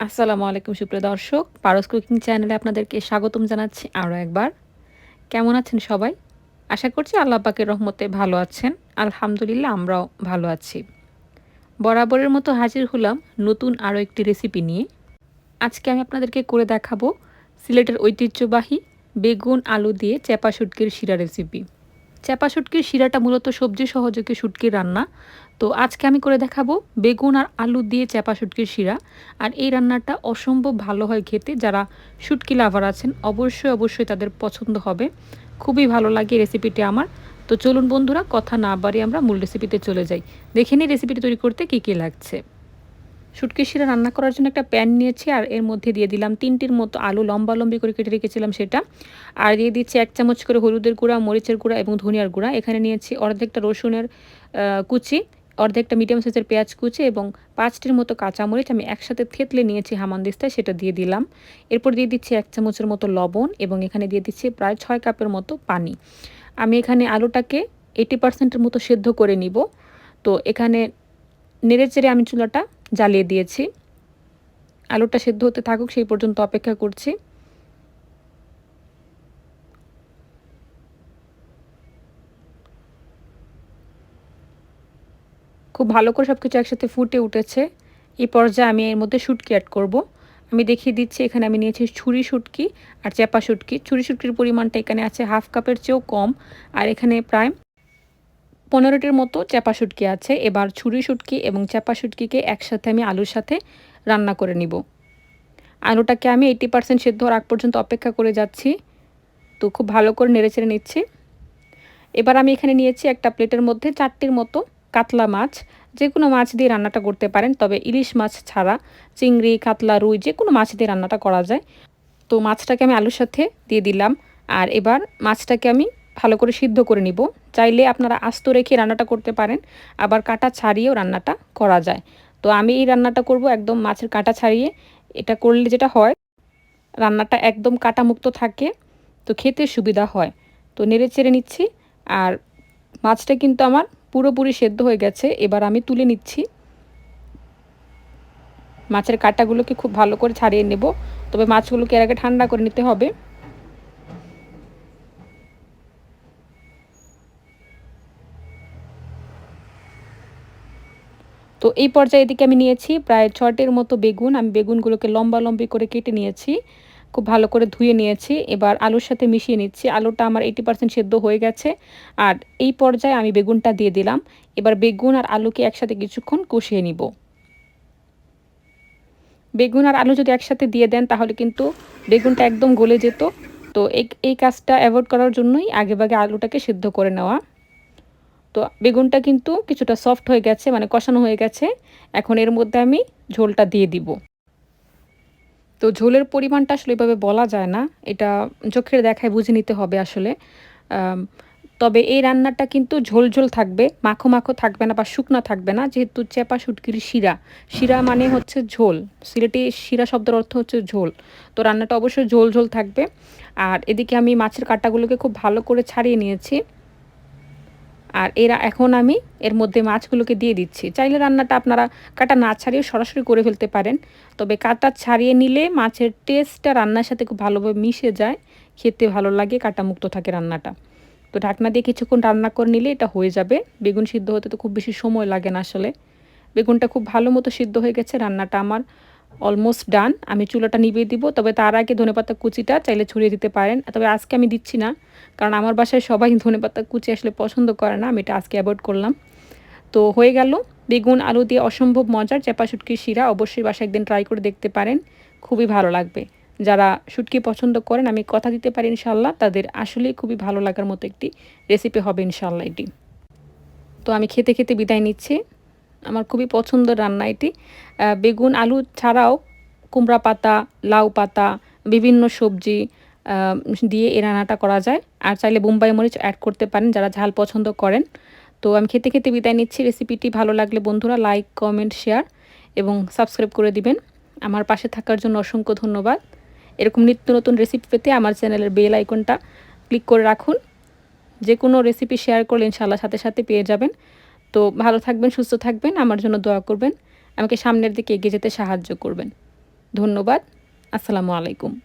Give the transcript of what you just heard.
আসসালামু আলাইকুম, সুপ্রিয় দর্শক। পারস কুকিং চ্যানেলে আপনাদেরকে স্বাগতম জানাচ্ছি আরও একবার। কেমন আছেন সবাই? আশা করছি আল্লাহ পাকের রহমতে ভালো আছেন। আলহামদুলিল্লাহ, আমরাও ভালো আছি। বরাবরের মতো হাজির হলাম নতুন আরও একটি রেসিপি নিয়ে। আজকে আমি আপনাদেরকে করে দেখাবো সিলেটের ঐতিহ্যবাহী বেগুন, আলু দিয়ে চেপা শুটকির শিরা রেসিপি। চেপা শুটকির শিরাটা মূলত সবজি সহযোগী শুটকির রান্না তো আজকে আমি করে দেখাবো বেগুন আর আলু দিয়ে চেপা শুটকির শিরা। আর এই রান্নাটা অসম্ভব ভালো হয় খেতে। যারা শুটকি লাভার আছেন, অবশ্যই অবশ্যই তাদের পছন্দ হবে। খুবই ভালো লাগে রেসিপিটি আমার। তো চলুন বন্ধুরা, কথা না বাড়ি আমরা মূল রেসিপিতে চলে যাই। দেখে নিই রেসিপিটি তৈরি করতে কী কী লাগছে। শুটকি শিরা রান্না করার জন্য একটা প্যান নিয়েছি, আর এর মধ্যে দিয়ে দিলাম তিনটির মতো আলু লম্বা লম্বি করে কেটে রেখেছিলাম সেটা। আর দিয়ে দিচ্ছি এক চামচ করে হলুদের গুঁড়া, মরিচের গুঁড়া এবং ধনিয়ার গুঁড়া। এখানে নিয়েছি অর্ধেকটা রসুনের কুচি অর্ধেকটা মিডিয়াম সাইজের পেঁয়াজ কুচি এবং পাঁচটির মতো কাঁচামরিচ আমি একসাথে থেতলে নিয়েছি হামানদিস্তায় সেটা দিয়ে দিলাম। এরপর দিয়ে দিচ্ছি এক চামচের মতো লবণ এবং এখানে দিয়ে দিচ্ছি প্রায় ছয় কাপের মতো পানি। আমি এখানে আলুটাকে এইটি পার্সেন্টের মতো সেদ্ধ করে নিব। তো এখানে নেড়ে চেড়ে আমি চুলাটা জ্বালিয়ে দিয়েছি। আলুটা সেদ্ধ হতে থাকুক, সেই পর্যন্ত অপেক্ষা করছি। খুব ভালো করে সব কিছু একসাথে ফুটে উঠেছে। এই পর্যায়ে আমি এর মধ্যে শুটকি অ্যাড করব। আমি দেখিয়ে দিচ্ছি, এখানে আমি নিয়েছি ছুরি শুটকি আর চেপা শুটকি। ছুরি শুটকির পরিমাণটা এখানে আছে হাফ কাপের চেয়েও কম। আর এখানে প্রায় পনেরোটির মতো চেপা শুটকি আছে। এবার ছুরি শুটকি এবং চেপা শুটকিকে একসাথে আমি আলুর সাথে রান্না করে নিব। আলুটাকে আমি এইটি পার্সেন্ট সেদ্ধ হওয়ার আগ পর্যন্ত অপেক্ষা করে যাচ্ছি। তো খুব ভালো করে নেড়ে চেড়ে নিচ্ছি। এবার আমি এখানে নিয়েছি একটা প্লেটের মধ্যে চারটির মতো কাতলা মাছ যে কোনো মাছ দিয়ে রান্নাটা করতে পারেন, তবে ইলিশ মাছ ছাড়া, চিংড়ি, কাতলা, রুই যে কোনো মাছ দিয়ে রান্নাটা করা যায়। তো মাছটাকে আমি আলুর সাথে দিয়ে দিলাম, আর এবার মাছটাকে আমি ভালো করে সিদ্ধ করে নিব। চাইলে আপনারা আস্ত রেখে রান্নাটা করতে পারেন, আবার কাটা ছাড়িয়েও রান্নাটা করা যায়। তো আমি এই রান্নাটা করব একদম মাছের কাটা ছাড়িয়ে। এটা করলে যেটা হয়, রান্নাটা একদম কাটা মুক্ত থাকে, তো খেতে সুবিধা হয়। তো নেড়ে চেড়ে নিচ্ছি, আর মাছটা কিন্তু আমার পুরোপুরি সেদ্ধ হয়ে গেছে, এবার আমি তুলে নিচ্ছি। মাছের কাঁটাগুলোকে খুব ভালো করে ছাড়িয়ে নেব, তবে মাছগুলোকে এর আগে ঠান্ডা করে নিতে হবে। তো এই পর্যায়ে এদিকে আমি নিয়েছি প্রায় ছটের মতো বেগুন, আমি বেগুনগুলোকে লম্বা লম্বি করে কেটে নিয়েছি। খুব ভালো করে ধুয়ে নিয়েছি। এবার আলুর সাথে মিশিয়ে নিচ্ছি। আলুটা আমার এইটি পার্সেন্ট সেদ্ধ হয়ে গেছে। আর এই পর্যায়ে আমি বেগুনটা দিয়ে দিলাম। এবার বেগুন আর আলুকে একসাথে কিছুক্ষণ কষিয়ে নিব। বেগুন আর আলু যদি একসাথে দিয়ে দেন, তাহলে কিন্তু বেগুনটা একদম গলে যেত। তো এই কাজটা অ্যাভয়েড করার জন্যই আগে বাগে আলুটাকে সিদ্ধ করে নেওয়া। তো বেগুনটা কিন্তু কিছুটা সফট হয়ে গেছে মানে কষানো হয়ে গেছে। এখন এর মধ্যে আমি ঝোলটা দিয়ে দিব। তো ঝোলের পরিমাণটা আসলে এভাবে বলা যায় না। এটা চোখের দেখায় বুঝে নিতে হবে আসলে। তবে এই রান্নাটা কিন্তু ঝোল ঝোল থাকবে, মাখো মাখো থাকবে না বা শুকনো থাকবে না, যেহেতু চেপা শুটকির শিরা। শিরা মানে হচ্ছে ঝোল। সিলেটি শিরা শব্দের অর্থ হচ্ছে ঝোল। তো রান্নাটা অবশ্যই ঝোল ঝোল থাকবে। আর এদিকে আমি মাছের কাঁটাগুলোকে খুব ভালো করে ছাড়িয়ে নিয়েছি। আর এরা এখন আমি এর মধ্যে মাছগুলোকে দিয়ে দিচ্ছি। চাইলে রান্নাটা আপনারা কাটা না ছাড়িয়ে সরাসরি করে ফেলতে পারেন। তবে কাটা ছাড়িয়ে নিলে মাছের টেস্টটা রান্নার সাথে খুব ভালোভাবে মিশে যায়। খেতে ভালো লাগে কাটা মুক্ত থাকে রান্নাটা। তো ঢাকনা দিয়ে কিছুক্ষণ রান্না করে নিলে এটা হয়ে যাবে। বেগুন সিদ্ধ হতে তো খুব বেশি সময় লাগে না আসলে। বেগুনটা খুব ভালো মতো সিদ্ধ হয়ে গেছে, রান্নাটা আমার অলমোস্ট ডান আমি চুলাটা নিভিয়ে দিব, তবে তার আগে ধনেপাতা কুচিটা চাইলে ছড়িয়ে দিতে পারেন। তবে আজকে আমি দিচ্ছি না, কারণ আমার বাসায় সবাই ধনেপাতা কুচি আসলে পছন্দ করে না। আমি এটা আজকে অ্যাভয়েড করলাম। তো হয়ে গেল, বেগুন, আলু দিয়ে অসম্ভব মজার চেপা শুটকির শিরা অবশ্যই বাসায় একদিন ট্রাই করে দেখতে পারেন। খুবই ভালো লাগবে। যারা শুটকি পছন্দ করেন, আমি কথা দিতে পারি ইনশাল্লাহ তাদের আসলেই খুবই ভালো লাগার মতো একটি রেসিপি হবে ইনশাল্লাহ এটি। তো আমি খেতে খেতে বিদায় নিচ্ছি। আমার খুবই পছন্দের রান্না এটি। বেগুন, আলু ছাড়াও কুমড়া পাতা, লাউ পাতা, বিভিন্ন সবজি দিয়ে এই রান্নাটা করা যায়। আর চাইলে বোম্বাই মরিচ অ্যাড করতে পারেন যারা ঝাল পছন্দ করেন। তো আমি খেতে খেতে বিদায় নিচ্ছি। রেসিপিটি ভালো লাগলে বন্ধুরা লাইক কমেন্ট শেয়ার এবং সাবস্ক্রাইব করে দিবেন। আমার পাশে থাকার জন্য অসংখ্য ধন্যবাদ। এরকম নিত্য নতুন রেসিপি পেতে আমার চ্যানেলের বেল আইকনটা ক্লিক করে রাখুন। যে কোনো রেসিপি শেয়ার করলে ইনশাল্লাহ সাথে সাথে পেয়ে যাবেন। তো ভালো থাকবেন, সুস্থ থাকবেন, আমার জন্য দোয়া করবেন। আমাকে সামনের দিকে এগিয়ে যেতে সাহায্য করবেন। ধন্যবাদ, আসসালামু আলাইকুম।